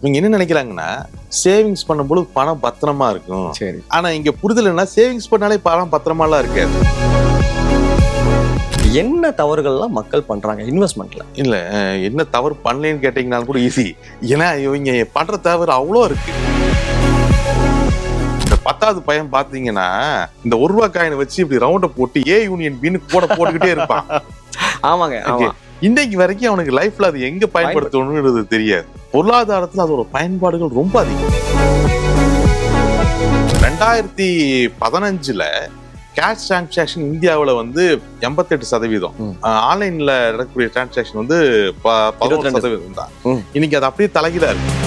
இவங்க என்ன நினைக்கிறாங்கன்னா சேவிங்ஸ் பண்ணும்போது பணம் பத்திரமா இருக்கும். சரி. ஆனா இங்க புரிதல் என்ன சேவிங்ஸ் பண்ணாலே பணம் பத்திரமாலாம் இருக்காது. என்ன தவறுகள்லாம் மக்கள் பண்றாங்க இன்வெஸ்ட்மெண்ட்ல இல்ல என்ன தவறு பண்ணலன்னு கேட்டீங்கனாலும் கூட ஈஸி ஏன்னா இவங்க பண்ற தவறு அவ்வளோ இருக்கு. இந்த பத்தாவது பையன் பாத்தீங்கன்னா இந்த ஒரு ரூபா காயினை வச்சு இப்படி ரவுண்ட போட்டு ஏ யூனியன் பின்னு கூட போட்டுக்கிட்டே இருப்பான். ஆமாங்க ஆமா. இன்னைக்கு வரைக்கும் அவனுக்கு லைஃப்ல அது எங்க பயன்படுத்தணும்ன்றது தெரியாது. பொருளாதாரத்துல அதோட பயன்பாடுகள் ரொம்ப அதிகம். ரெண்டாயிரத்தி பதினஞ்சுல கேஷ் டிரான்சாக்ஷன் இந்தியாவுல வந்து எண்பத்தெட்டு சதவீதம். ஆன்லைன்ல நடக்கக்கூடிய டிரான்சாக்ஷன் வந்து ப- பதினொரு 22 சதவீதம் தான். இன்னைக்கு அது அப்படியே தலைகீழா இருக்கு.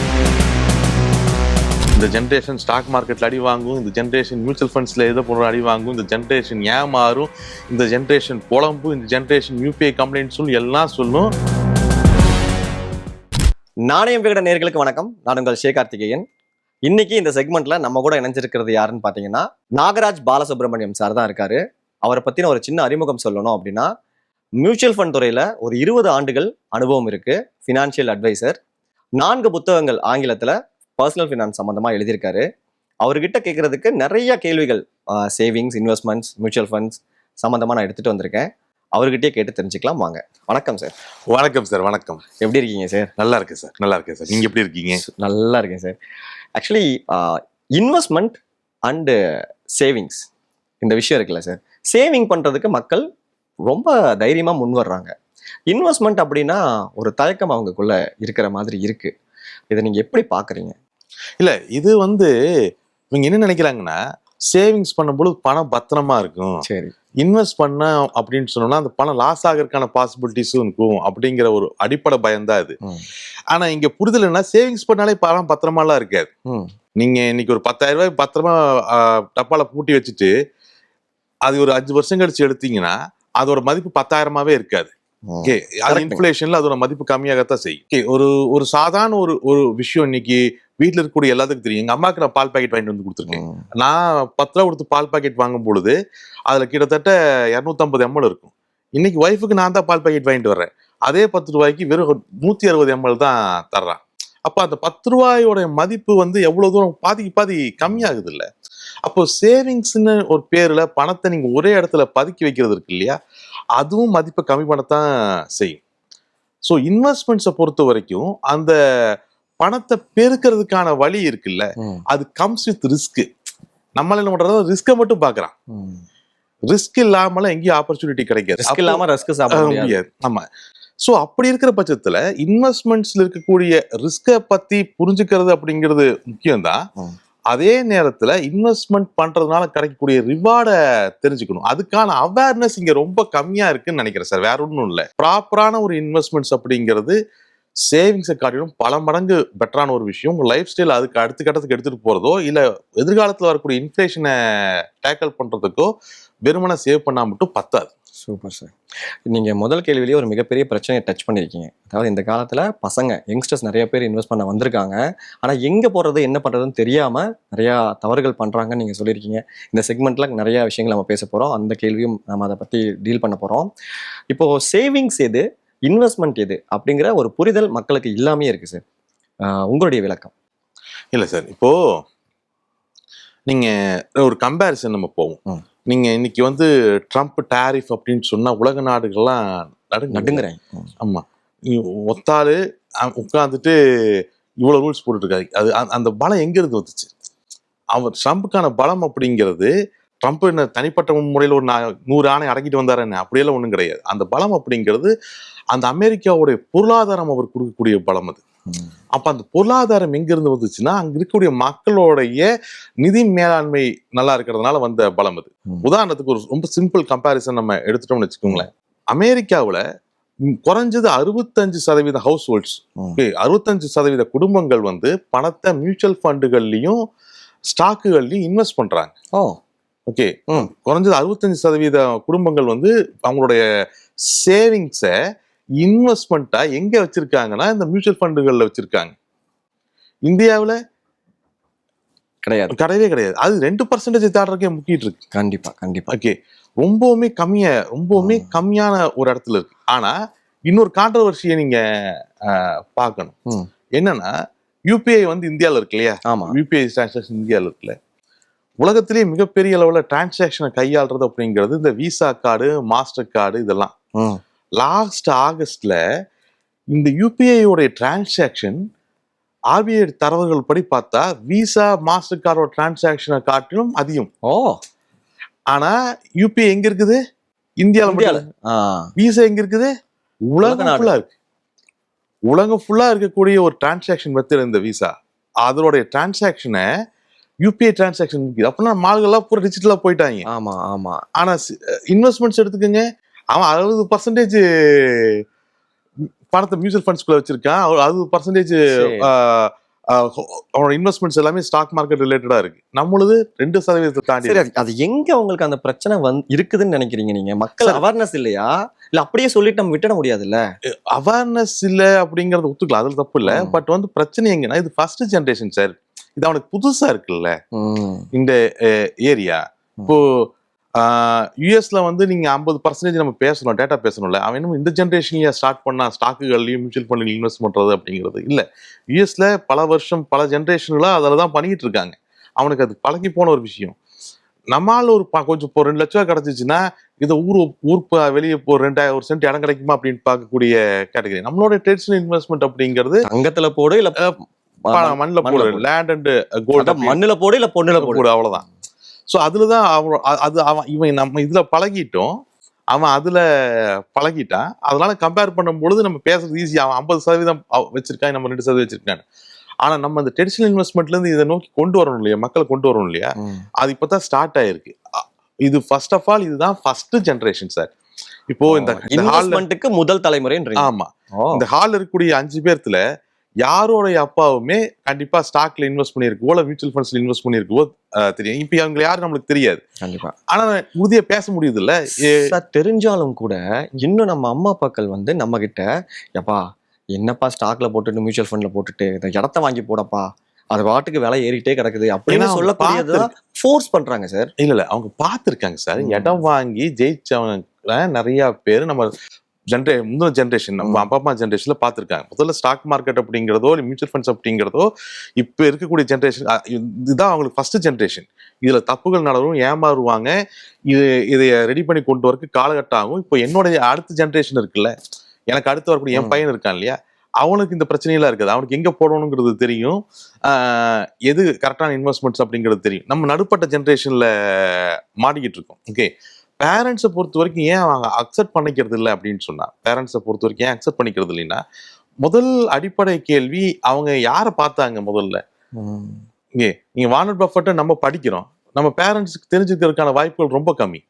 இந்த ஜென்ரேஷன் ஸ்டாக் மார்க்கெட்ல அடி வாங்கும் இந்த ஜென்ரேஷன் மியூச்சுவல் ஃபண்ட்ஸ்ல எதை போடுற அடி வாங்கும் இந்த ஜென்ரேஷன் ஏமாறும் இந்த ஜென்ரேஷன் புலம்பு இந்த ஜென்ரேஷன் யூபிஐ கம்ப்ளைண்ட் சொல்லி எல்லாம் சொல்லும். நாணயம் விகட நேர்களுக்கு வணக்கம். நான் உங்கள் சிவகார்த்திகேயன் இன்னைக்கு இந்த செக்மெண்ட்ல நம்ம கூட இணைஞ்சிருக்கிறது யாருன்னு பாத்தீங்கன்னா நாகராஜ் பாலசுப்ரமணியம் சார் தான் இருக்காரு. அவரை பத்தின ஒரு சின்ன அறிமுகம் சொல்லணும் அப்படின்னா மியூச்சுவல் ஃபண்ட் துறையில ஒரு இருபது ஆண்டுகள் அனுபவம் இருக்கு ஃபினான்ஷியல் அட்வைசர் நான்கு புத்தகங்கள் ஆங்கிலத்துல பர்சனல் ஃபினான்ஸ் சம்பந்தமா எழுதியிருக்காரு. அவர்கிட்ட கேட்கறதுக்கு நிறைய கேள்விகள் சேவிங்ஸ் இன்வெஸ்ட்மெண்ட்ஸ் மியூச்சுவல் ஃபண்ட்ஸ் சம்மந்தமாக நான் எடுத்துகிட்டு வந்திருக்கேன். அவர்கிட்டயே கேட்டு தெரிஞ்சுக்கலாம் வாங்க. வணக்கம் சார் வணக்கம் சார் வணக்கம். எப்படி இருக்கீங்க சார் நல்லா இருக்கு சார் நல்லா இருக்கு சார் நீங்க எப்படி இருக்கீங்க? நல்லா இருக்கேன் sir actually investment and savings இந்த விஷயம் இருக்குல்ல சார் சேவிங் பண்ணுறதுக்கு மக்கள் ரொம்ப தைரியமாக முன் வர்றாங்க. இன்வெஸ்ட்மெண்ட் அப்படின்னா ஒரு தயக்கம் அவங்களுக்குள்ள இருக்கிற மாதிரி இருக்கு. இதை நீங்கள் எப்படி பார்க்குறீங்க இல்ல இது வந்து இவங்க என்ன நினைக்கிறாங்கன்னா சேவிங்ஸ் பண்ணும்போது பணம் பத்திரமா இருக்கும். சரி. இன்வெஸ்ட் பண்ண அப்படின்னு சொன்னோம்னா அந்த பணம் லாஸ் ஆகிறதுக்கான பாசிபிலிட்டிஸும் இருக்கும் அப்படிங்கிற ஒரு அடிப்படை பயம்தான் இது ம். ஆனா இங்க புரிதல் என்ன சேவிங்ஸ் பண்ணாலே பணம் பத்திரமாலாம் இருக்காது. ம். நீங்க இன்னைக்கு ஒரு பத்தாயிரம் ரூபாய் பத்திரமா டப்பால பூட்டி வச்சுட்டு அது ஒரு அஞ்சு வருஷம் கழிச்சு எடுத்தீங்கன்னா அதோட மதிப்பு பத்தாயிரமாவே இருக்காது. ஓகே அது. இன்ஃபிளேஷன்ல அதோட மதிப்பு கம்மியாகத்தான் செய்யும். ஒரு ஒரு சாதாரண ஒரு ஒரு விஷயம் இன்னைக்கு வீட்ல இருக்கக்கூடிய எல்லாத்துக்கும் தெரியும். எங்க அம்மாக்கு நான் பால் பாக்கெட் வாங்கிட்டு வந்து கொடுத்துருக்கேன். நான் பத்து ரூபா கொடுத்து பால் பாக்கெட் வாங்கும் பொழுது அதுல கிட்டத்தட்ட இரநூத்தம்பது எம்எல் இருக்கும். இன்னைக்கு ஒய்ஃபுக்கு நான் தான் பால் பாக்கெட் வாங்கிட்டு வர்றேன். அதே பத்து ரூபாய்க்கு வெறும் நூத்தி அறுபது எம்எல் தான் தர்றான். அப்ப அந்த பத்து ரூபாயோட மதிப்பு வந்து எவ்வளவு தூரம் பாதிக்கு பாதி கம்மியாகுது இல்ல அப்போ சேவிங்ஸ்னு ஒரு பேர்ல பணத்தை நீங்க ஒரே இடத்துல பதுக்கி வைக்கிறது இருக்கு இல்லையா? அதுவும் மதிப்பை கம்மி பண்ணத்தான் செய்யும். ஸோ இன்வெஸ்ட்மெண்ட்ஸை பொறுத்த வரைக்கும் அந்த பணத்தை பெருக்கிறதுக்கான வழி இருக்குல்ல. அது கம்ஸ் வித் ரிஸ்க் நம்மள என்ன பண்றது ரிஸ்க்கை மட்டும் பாக்குறான். ரிஸ்க் இல்லாமல எங்கேயும் ஆப்பர்ச்சுனிட்டி கிடைக்காது. ரிஸ்க் இல்லாம ரஸ்க் சாப்பிட முடியாது. ஆமா. சோ அப்படி இருக்கிற பட்சத்துல இன்வெஸ்ட்மெண்ட்ஸ்ல இருக்கக்கூடிய ரிஸ்கை பத்தி புரிஞ்சுக்கிறது அப்படிங்கிறது முக்கியம்தான். அதே நேரத்துல இன்வெஸ்ட்மெண்ட் பண்றதுனால கிடைக்கக்கூடிய ரிவார்டை தெரிஞ்சுக்கணும். அதுக்கான அவேர்னஸ் இங்க ரொம்ப கம்மியா இருக்குன்னு நினைக்கிறேன் சார் வேற ஒன்றும் இல்லை. ப்ராப்பரான ஒரு இன்வெஸ்ட்மெண்ட்ஸ் அப்படிங்கிறது சேவிங்ஸை காட்டிலும் பல மடங்கு பெட்டரான ஒரு விஷயம். உங்கள் லைஃப் ஸ்டைல் அதுக்கு அடுத்த கட்டத்துக்கு எடுத்துகிட்டு போகிறதோ இல்லை எதிர்காலத்தில் வரக்கூடிய இன்ஃப்ளேஷனை டேக்கிள் பண்ணுறதுக்கோ வெறுமனை சேவ் பண்ணால் மட்டும் பத்தாது. சூப்பர் சார் நீங்கள் முதல் கேள்வியிலேயே ஒரு மிகப்பெரிய பிரச்சனையை டச் பண்ணியிருக்கீங்க அதாவது இந்த காலத்தில் பசங்க யங்ஸ்டர்ஸ் நிறைய பேர் இன்வெஸ்ட் பண்ண வந்திருக்காங்க. ஆனால் எங்கே போகிறது என்ன பண்ணுறதுன்னு தெரியாமல் நிறையா தவறுகள் பண்ணுறாங்கன்னு நீங்கள் சொல்லியிருக்கீங்க. இந்த செக்மெண்ட்டில் நிறையா விஷயங்கள் நம்ம பேச போகிறோம் அந்த கேள்வியும் நம்ம அதை பற்றி டீல் பண்ண போகிறோம் இப்போது சேவிங்ஸ் எது? இன்வெஸ்ட்மெண்ட் எது அப்படிங்கிற ஒரு புரிதல் மக்களுக்கு இல்லாமே இருக்கு சார் உங்களுடைய விளக்கம். இல்ல சார் இப்போ நீங்க ஒரு கம்பேரிசன் நம்ம போவோம். ம். நீங்க இன்னைக்கு வந்து ட்ரம்ப் டாரிஃப் அப்படின்னு சொன்னா உலக நாடுகள்லாம் நடுங்க நடுங்குறேன். ஆமா. நீ ஒத்தாளு உட்கார்ந்துட்டு இவ்வளவு ரூல்ஸ் போட்டுட்டு இருக்காரு. அது அந்த- பலம் எங்க இருந்து வந்துச்சு? அவர் ட்ரம்ப்புக்கான பலம் அப்படிங்கிறது ட்ரம்ப் என்ன தனிப்பட்ட முறையில் ஒரு நூறு ஆணை அடக்கிட்டு வந்தாரு என்ன அப்படியெல்லாம் ஒன்றும் கிடையாது. அந்த பலம் அப்படிங்கிறது அந்த அமெரிக்காவுடைய பொருளாதாரம் அவர் கொடுக்கக்கூடிய பலம் அது. அப்ப அந்த பொருளாதாரம் எங்க இருந்து வந்துச்சுன்னா அங்க இருக்கக்கூடிய மக்களுடைய நிதி மேலாண்மை நல்லா இருக்கிறதுனால வந்த பலம் அது. உதாரணத்துக்கு ஒரு ரொம்ப சிம்பிள் கம்பேரிசன் நம்ம எடுத்துட்டோம்னு வச்சுக்கோங்களேன். அமெரிக்காவுல குறைஞ்சது அறுபத்தஞ்சு சதவீத ஹவுஸ் ஹோல்ட்ஸ். அறுபத்தஞ்சு சதவீத குடும்பங்கள் வந்து பணத்தை மியூச்சுவல் ஃபண்டுகள்லயும் ஸ்டாக்குகள்லயும் இன்வெஸ்ட் பண்றாங்க. ஓ. ஓகே. குறைஞ்சது அறுபத்தஞ்சு சதவீத குடும்பங்கள் வந்து அவங்களுடைய சேவிங்ஸை இன்வெஸ்ட்மெண்ட்டா எங்க வச்சிருக்காங்கன்னா இந்த மியூச்சுவல் ஃபண்டுகள்ல வச்சிருக்காங்க. இந்தியாவுல கிடையாது. கிடையவே கிடையாது. அது ரெண்டு பர்சன்டேஜ் தாடுறதுக்கே முக்கிட்டு இருக்கு. கண்டிப்பா கண்டிப்பா. ஓகே. ரொம்பவுமே கம்மியா ரொம்பவுமே. கம்மியான ஒரு இடத்துல இருக்கு. ஆனா இன்னொரு கான்ட்ரவர்சியை நீங்க ஆஹ், பார்க்கணும். என்னன்னா யூபிஐ வந்து இந்தியாவில் இருக்கு இல்லையா? ஆமா. யூபிஐ டிரான்சாக்ஷன் இந்தியாவில் இருக்குல்ல. உலகத்திலேயே மிகப்பெரிய அளவில் டிரான்சாக்ஷனை கையாளுறது அப்படிங்கிறது இந்த விசா கார்டு மாஸ்டர் கார்டு இதெல்லாம். லாஸ்ட் ஆகஸ்ட்ல இந்த யூபிஐயோடைய டிரான்சாக்ஷன் ஆர்பிஐ தரவுகள் படி பார்த்தா விசா மாஸ்டர் கார்டோட டிரான்சாக்ஷனை காட்டிலும் அதிகம். ஓ. ஆனா யூபிஐ எங்க இருக்குது? இந்தியாவில் விசா எங்க இருக்குது? உலக உலகம். ஃபுல்லா இருக்கு. உலகம் ஃபுல்லா இருக்கக்கூடிய ஒரு டிரான்சாக்ஷன் மெத்தட் இந்த விசா அதனுடைய டிரான்சாக்ஷனை யூபிஐ டிரான்சாக்ஷன் இருக்குது. அப்படின்னா மால்கள்லாம் பூரா டிஜிட்டலா போயிட்டாங்க. ஆமா ஆமா. ஆனா இன்வெஸ்ட்மெண்ட்ஸ் எடுத்துக்கோங்க. அவன் அறுபது பர்சன்டேஜ் பணத்தை மியூச்சுவல் ஃபண்ட்ஸ்குள்ள வச்சிருக்கான். அறுபது பர்சன்டேஜ். அவனோட இன்வெஸ்ட்மெண்ட்ஸ் எல்லாமே ஸ்டாக் மார்க்கெட் ரிலேட்டடா இருக்கு. நம்மளுது ரெண்டு சதவீதத்தை தாண்டி சரி அது- எங்க உங்களுக்கு அந்த பிரச்சனை வந்து இருக்குதுன்னு நினைக்கிறீங்க நீங்க? மக்கள் அவேர்னஸ் இல்லையா? இல்ல அப்படியே சொல்லிட்டு நம்ம விட்டுட முடியாதுல்ல? அவேர்னஸ் இல்ல அப்படிங்கறத ஒத்துக்கலாம். அதுல தப்பு இல்ல. பட் வந்து பிரச்சனை எங்கன்னா இது ஃபர்ஸ்ட் ஜென்ரேஷன் சார் இது அவனுக்கு புதுசா இருக்குல்ல. இந்த ஏரியா. இப்போ யூஎஸ்ல வந்து நீங்க ஐம்பது பர்சன்டேஜ் நம்ம பேசணும் டேட்டா பேசணும்ல. அவன் இன்னும் இந்த ஜென்ரேஷன்லயே ஸ்டார்ட் பண்ணா ஸ்டாக்குகள்லயும் மியூச்சுவல் ஃபண்ட்ல இன்வெஸ்ட் பண்றது அப்படிங்கிறது. இல்ல. யூஎஸ்ல பல வருஷம் பல ஜென்ரேஷன்களா அதில் தான் பண்ணிட்டு இருக்காங்க. அவனுக்கு அது பழகி போன ஒரு விஷயம். நம்மால ஒரு கொஞ்சம் இப்போ ரெண்டு லட்ச ரூபா கிடைச்சிச்சுன்னா இதை ஊர் ஊர் வெளியே இப்போ ரெண்டாயிரம் ஒரு சென்ட் இடம் கிடைக்குமா அப்படின்னு பார்க்கக்கூடிய கேட்டகரி நம்மளோட ட்ரெடிஷனல் இன்வெஸ்ட்மெண்ட் அப்படிங்கிறது தங்கத்துல போடு இல்ல மண்ணில் போடு. லேண்ட் அண்ட் கோல்டு மண்ணுல போடு இல்ல பொண்ணுல போடு. அவ்வளவுதான். ஸோ அதுல தான் அவன் அ- அது அவன் இவன் நம்ம இதுல பழகிட்டோம். அவன் அதுல பழகிட்டான். அதனால கம்பேர் பண்ணும்பொழுது நம்ம பேசுறது ஈஸி அவன் ஐம்பது சதவீதம் வச்சிருக்கான் நம்ம ரெண்டு சதவீதம் வச்சிருக்கான் ஆனா நம்ம அந்த ட்ரெடிஷனல் இன்வெஸ்ட்மெண்ட்ல இருந்து இதை நோக்கி கொண்டு வரணும் இல்லையா? மக்களை கொண்டு வரணும் இல்லையா. அது இப்பதான் ஸ்டார்ட் ஆயிருக்கு. இது ஃபர்ஸ்ட் ஆஃப் ஆல் இதுதான் ஃபர்ஸ்ட் ஜென்ரேஷன் சார் இப்போ இந்த இன்வெஸ்ட்மெண்ட்டுக்கு முதல் தலைமுறைன்றீங்க. ஆமா. இந்த ஹால்ல இருக்கக்கூடிய அஞ்சு பேர்த்துல யாரோடைய அப்பாவுமே கண்டிப்பா ஸ்டாக்ல இன்வெஸ்ட் பண்ணியிருக்கோ. இல்ல மியூச்சுவல் ஃபண்ட்ஸ்ல இன்வெஸ்ட் பண்ணியிருக்கோ அஹ், தெரியும். இப்ப அவங்க யாரும் நம்மளுக்கு தெரியாது. கண்டிப்பா. ஆனா உறுதியா பேச முடியுது இல்ல தெரிஞ்சாலும் கூட இன்னும் நம்ம அம்மா அப்பாக்கள் வந்து நம்ம கிட்ட எப்பா என்னப்பா ஸ்டாக்ல போட்டுட்டு மியூச்சுவல் ஃபண்ட்ல போட்டுட்டு இந்த இடத்த வாங்கி போடப்பா. அது பாட்டுக்கு விலை ஏறிட்டே கிடக்குது. அப்படின்னு சொல்லக்கூடியதுதான் ஃபோர்ஸ் பண்றாங்க சார் இல்ல இல்ல. அவங்க பார்த்திருக்காங்க சார். இடம் வாங்கி ஜெயிச்சவங்க நிறைய பேர் நம்ம ஜென்ரே முந்தின ஜென்ரேஷன் நம்ம. அப்பா அம்மா ஜென்ரேஷன்ல பார்த்திருக்காங்க. முதல்ல ஸ்டாக் மார்க்கெட் அப்படிங்கிறதோ இல்லை மியூச்சுவல் ஃபண்ட்ஸ் அப்படிங்கிறதோ இப்ப இருக்கக்கூடிய ஜென்ரேஷன் இதுதான் அவங்களுக்கு ஃபர்ஸ்ட் ஜென்ரேஷன் இதுல தப்புகள் நடக்கும் ஏமாறுவாங்க இது இதை ரெடி பண்ணி கொண்டு வரக்கு காலகட்டம் ஆகும் இப்போ என்னுடைய அடுத்த ஜென்ரேஷன் இருக்குல்ல எனக்கு அடுத்து வரக்கூடிய என். பையன் இருக்கான் இல்லையா அவனுக்கு இந்த பிரச்சனையெல்லாம் இருக்குது. அவனுக்கு எங்க போடணுங்கிறது தெரியும். எது கரெக்டான இன்வெஸ்ட்மெண்ட்ஸ் அப்படிங்கிறது தெரியும். நம்ம நடுப்பட்ட ஜென்ரேஷன்ல மாட்டிக்கிட்டு இருக்கோம். ஓகே பேரண்ட்ஸை பொறுத்த வரைக்கும் ஏன் அவங்க அக்செப்ட் பண்ணிக்கிறது இல்லை அப்படின்னு சொன்னா? பேரண்ட்ஸை பொறுத்த வரைக்கும் ஏன் அக்செப்ட் பண்ணிக்கிறது இல்லைன்னா முதல் அடிப்படை கேள்வி அவங்க யாரை பார்த்தாங்க முதல்ல? இங்கே நீங்க வார்னர் பஃபட்டை நம்ம படிக்கிறோம். நம்ம பேரண்ட்ஸ்க்கு தெரிஞ்சுக்கிறதுக்கான வாய்ப்புகள் ரொம்ப கம்மி.